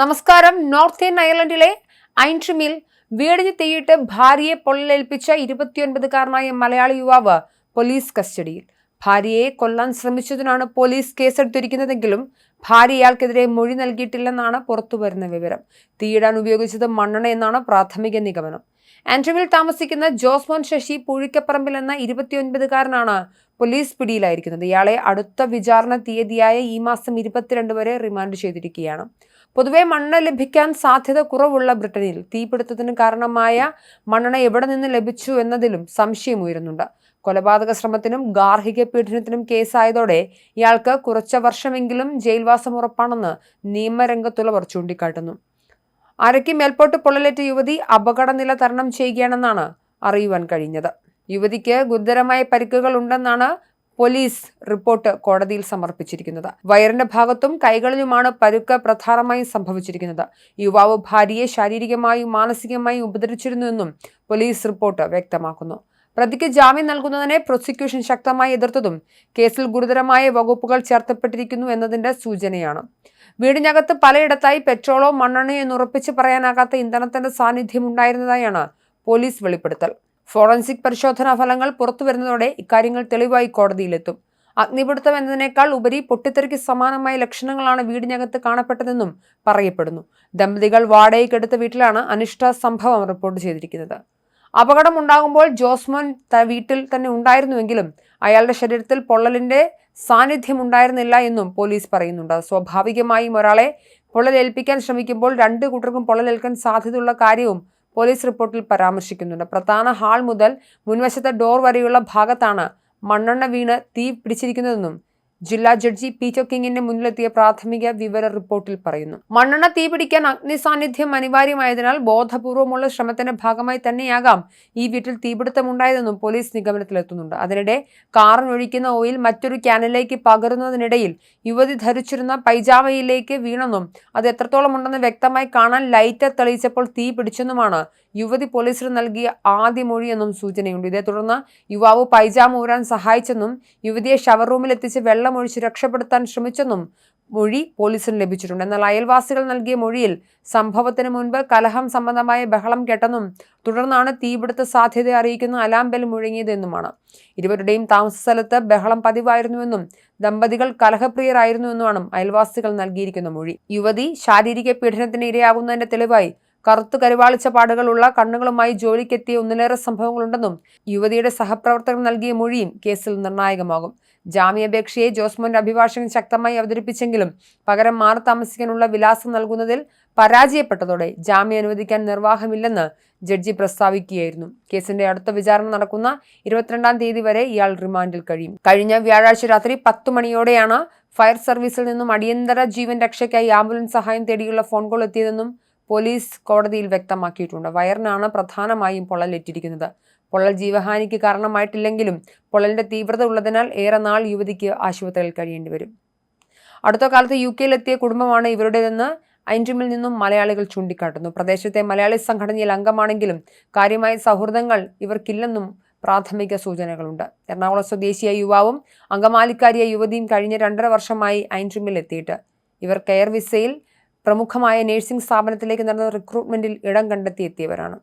നമസ്കാരം. North Indian അയർലൻഡിലെ ഐൻട്രിമിൽ വീടിന് തീയിട്ട് ഭാര്യയെ പൊള്ളലേൽപ്പിച്ച ഇരുപത്തിയൊൻപതുകാരനായ മലയാളി യുവാവ് പോലീസ് കസ്റ്റഡിയിൽ. ഭാര്യയെ കൊല്ലാൻ ശ്രമിച്ചതിനാണ് പോലീസ് കേസെടുത്തിരിക്കുന്നതെങ്കിലും ഭാര്യ ഇയാൾക്കെതിരെ മൊഴി നൽകിയിട്ടില്ലെന്നാണ് പുറത്തുവരുന്ന വിവരം. തീയിടാൻ ഉപയോഗിച്ചത് മണ്ണെണ്ണ എന്നാണ് പ്രാഥമിക നിഗമനം. ആൻഡ്രുവിൽ താമസിക്കുന്ന ജോസ്മോൻ ശശി പൂഴിക്കപ്പറമ്പിൽ എന്ന ഇരുപത്തിയൊൻപതുകാരനാണ് പോലീസ് പിടിയിലായിരിക്കുന്നത്. ഇയാളെ അടുത്ത വിചാരണ തീയതിയായ ഈ മാസം ഇരുപത്തിരണ്ട് വരെ റിമാൻഡ് ചെയ്തിരിക്കുകയാണ്. പൊതുവെ മണ്ണ് ലഭിക്കാൻ സാധ്യത കുറവുള്ള ബ്രിട്ടനിൽ തീപിടുത്തത്തിന് കാരണമായ മണ്ണെണ്ണ എവിടെ നിന്ന് ലഭിച്ചു എന്നതിലും സംശയം ഉയരുന്നുണ്ട്. കൊലപാതക ശ്രമത്തിനും ഗാർഹിക പീഡനത്തിനും കേസായതോടെ ഇയാൾക്ക് കുറച്ച വർഷമെങ്കിലും ജയിൽവാസം ഉറപ്പാണെന്ന് നിയമരംഗത്തുള്ളവർ ചൂണ്ടിക്കാട്ടുന്നു. അരയ്ക്ക് മേൽപോട്ട് പൊള്ളലേറ്റ യുവതി അപകടനില തരണം ചെയ്യുകയാണെന്നാണ് അറിയുവാൻ കഴിഞ്ഞത്. യുവതിക്ക് ഗുരുതരമായ പരിക്കുകൾ ഉണ്ടെന്നാണ് പോലീസ് റിപ്പോർട്ട് കോടതിയിൽ സമർപ്പിച്ചിരിക്കുന്നത്. വയറിന്റെ ഭാഗത്തും കൈകളിലുമാണ് പരുക്ക് പ്രധാനമായും സംഭവിച്ചിരിക്കുന്നത്. യുവാവ് ഭാര്യയെ ശാരീരികമായും മാനസികമായും ഉപദ്രവിച്ചിരുന്നുവെന്നും പോലീസ് റിപ്പോർട്ട് വ്യക്തമാക്കുന്നു. പ്രതിക്ക് ജാമ്യം നൽകുന്നതിനെ പ്രോസിക്യൂഷൻ ശക്തമായി എതിർത്തതും കേസിൽ ഗുരുതരമായ വകുപ്പുകൾ ചേർത്തപ്പെട്ടിരിക്കുന്നു എന്നതിന്റെ സൂചനയാണ്. വീടിനകത്ത് പലയിടത്തായി പെട്രോളോ മണ്ണെണ്ണയോ എന്ന് ഉറപ്പിച്ച് പറയാനാകാത്ത ഇന്ധനത്തിന്റെ സാന്നിധ്യം ഉണ്ടായിരുന്നതായാണ് പോലീസ് വെളിപ്പെടുത്തൽ. ഫോറൻസിക് പരിശോധനാ ഫലങ്ങൾ പുറത്തുവരുന്നതോടെ ഇക്കാര്യങ്ങൾ തെളിവായി കോടതിയിലെത്തും. അഗ്നിപിടുത്തം എന്നതിനേക്കാൾ ഉപരി പൊട്ടിത്തെറിക്ക് സമാനമായ ലക്ഷണങ്ങളാണ് വീടിനകത്ത് കാണപ്പെട്ടതെന്നും പറയപ്പെടുന്നു. ദമ്പതികൾ വാടകയ്ക്കെടുത്ത വീട്ടിലാണ് അനിഷ്ട സംഭവം റിപ്പോർട്ട് ചെയ്തിരിക്കുന്നത്. അപകടം ഉണ്ടാകുമ്പോൾ ജോസ്മോൻ വീട്ടിൽ തന്നെ ഉണ്ടായിരുന്നുവെങ്കിലും അയാളുടെ ശരീരത്തിൽ പൊള്ളലിന്റെ സാന്നിധ്യം ഉണ്ടായിരുന്നില്ല എന്നും പോലീസ് പറയുന്നുണ്ട്. സ്വാഭാവികമായും ഒരാളെ പൊള്ളലേൽപ്പിക്കാൻ ശ്രമിക്കുമ്പോൾ രണ്ട് കൂട്ടർക്കും പൊള്ളലേൽക്കാൻ സാധ്യതയുള്ള കാര്യവും പോലീസ് റിപ്പോർട്ടിൽ പരാമർശിക്കുന്നുണ്ട്. പ്രധാന ഹാൾ മുതൽ മുൻവശത്തെ ഡോർ വരെയുള്ള ഭാഗത്താണ് മണ്ണെണ്ണ വീണ് തീ പിടിച്ചിരിക്കുന്നതെന്നും ജില്ലാ ജഡ്ജി പീറ്റർ കിങ്ങിന്റെ മുന്നിലെത്തിയ പ്രാഥമിക വിവര റിപ്പോർട്ടിൽ പറയുന്നു. മണ്ണെണ്ണ തീപിടിക്കാൻ അഗ്നി സാന്നിധ്യം അനിവാര്യമായതിനാൽ ബോധപൂർവമുള്ള ശ്രമത്തിന്റെ ഭാഗമായി തന്നെയാകാം ഈ വീട്ടിൽ തീപിടുത്തമുണ്ടായതെന്നും പോലീസ് നിഗമനത്തിലെത്തുന്നുണ്ട്. അതിനിടെ കാറിനൊഴിക്കുന്ന ഓയിൽ മറ്റൊരു ക്യാനിലേക്ക് പകരുന്നതിനിടയിൽ യുവതി ധരിച്ചിരുന്ന പൈജാമയിലേക്ക് വീണെന്നും അത് എത്രത്തോളം ഉണ്ടെന്ന് വ്യക്തമായി കാണാൻ ലൈറ്റർ തെളിയിച്ചപ്പോൾ തീ പിടിച്ചെന്നുമാണ് യുവതി പോലീസിന് നൽകിയ ആദ്യ മൊഴിയെന്നും സൂചനയുണ്ട്. ഇതേ തുടർന്ന് യുവാവ് പൈജാമ ഊരാൻ സഹായിച്ചെന്നും യുവതിയെ ഷവർ എത്തിച്ച് വെള്ളമൊഴിച്ച് രക്ഷപ്പെടുത്താൻ ശ്രമിച്ചെന്നും മൊഴി പോലീസിന് ലഭിച്ചിട്ടുണ്ട്. എന്നാൽ അയൽവാസികൾ നൽകിയ മൊഴിയിൽ സംഭവത്തിന് മുൻപ് കലഹം സംബന്ധമായ ബഹളം കേട്ടെന്നും തുടർന്നാണ് തീപിടുത്ത സാധ്യത അറിയിക്കുന്ന അലാം ബെൽ മുഴങ്ങിയതെന്നുമാണ്. ഇരുവരുടെയും താമസ സ്ഥലത്ത് ബഹളം പതിവായിരുന്നുവെന്നും ദമ്പതികൾ കലഹപ്രിയരായിരുന്നുവെന്നുമാണ് അയൽവാസികൾ നൽകിയിരിക്കുന്ന മൊഴി. യുവതി ശാരീരിക പീഡനത്തിന് ഇരയാകുന്നതിന്റെ തെളിവായി കറുത്തു കരുവാളിച്ച പാടുകളുള്ള കണ്ണുകളുമായി ജോലിക്കെത്തിയ ഒന്നിലേറെ സംഭവങ്ങളുണ്ടെന്നും യുവതിയുടെ സഹപ്രവർത്തകർ നൽകിയ മൊഴിയും കേസിൽ നിർണായകമാകും. ജാമ്യാപേക്ഷയെ ജോസ്മോന്റെ അഭിഭാഷകൻ ശക്തമായി അവതരിപ്പിച്ചെങ്കിലും പകരം മാറി താമസിക്കാനുള്ള വിലാസം നൽകുന്നതിൽ പരാജയപ്പെട്ടതോടെ ജാമ്യം അനുവദിക്കാൻ നിർവാഹമില്ലെന്ന് ജഡ്ജി പ്രസ്താവിക്കുകയായിരുന്നു. കേസിന്റെ അടുത്ത വിചാരണ നടക്കുന്ന ഇരുപത്തിരണ്ടാം തീയതി വരെ ഇയാൾ റിമാൻഡിൽ കഴിയും. കഴിഞ്ഞ വ്യാഴാഴ്ച രാത്രി പത്തു മണിയോടെയാണ് ഫയർ സർവീസിൽ നിന്നും അടിയന്തര ജീവൻ രക്ഷയ്ക്കായി ആംബുലൻസ് സഹായം തേടിയുള്ള ഫോൺ കോൾ എത്തിയതെന്നും പോലീസ് കോടതിയിൽ വ്യക്തമാക്കിയിട്ടുണ്ട്. വയറിനാണ് പ്രധാനമായും പൊള്ളലേറ്റിരിക്കുന്നത്. പൊള്ളൽ ജീവഹാനിക്ക് കാരണമായിട്ടില്ലെങ്കിലും പൊള്ളലിന്റെ തീവ്രത ഉള്ളതിനാൽ ഏറെ നാൾ യുവതിക്ക് ആശുപത്രിയിൽ കഴിയേണ്ടി വരും. അടുത്ത കാലത്ത് യു കെയിലെത്തിയ കുടുംബമാണ് ഇവരുടേതെന്ന് ഐൻഡ്രിമിൽ നിന്നും മലയാളികൾ ചൂണ്ടിക്കാട്ടുന്നു. പ്രദേശത്തെ മലയാളി സംഘടനയിൽ അംഗമാണെങ്കിലും കാര്യമായ സൗഹൃദങ്ങൾ ഇവർക്കില്ലെന്നും പ്രാഥമിക സൂചനകളുണ്ട്. എറണാകുളം സ്വദേശിയ യുവാവും അംഗമാലിക്കാരിയ യുവതിയും കഴിഞ്ഞ രണ്ടര വർഷമായി ഐൻഡ്രിമിൽ എത്തിയിട്ട്. ഇവർ കെയർ വിസയിൽ പ്രമുഖമായ നഴ്സിംഗ് സ്ഥാപനത്തിലേക്ക് നടന്ന റിക്രൂട്ട്മെന്റിൽ ഇടം കണ്ടെത്തി എത്തിയവരാണ്.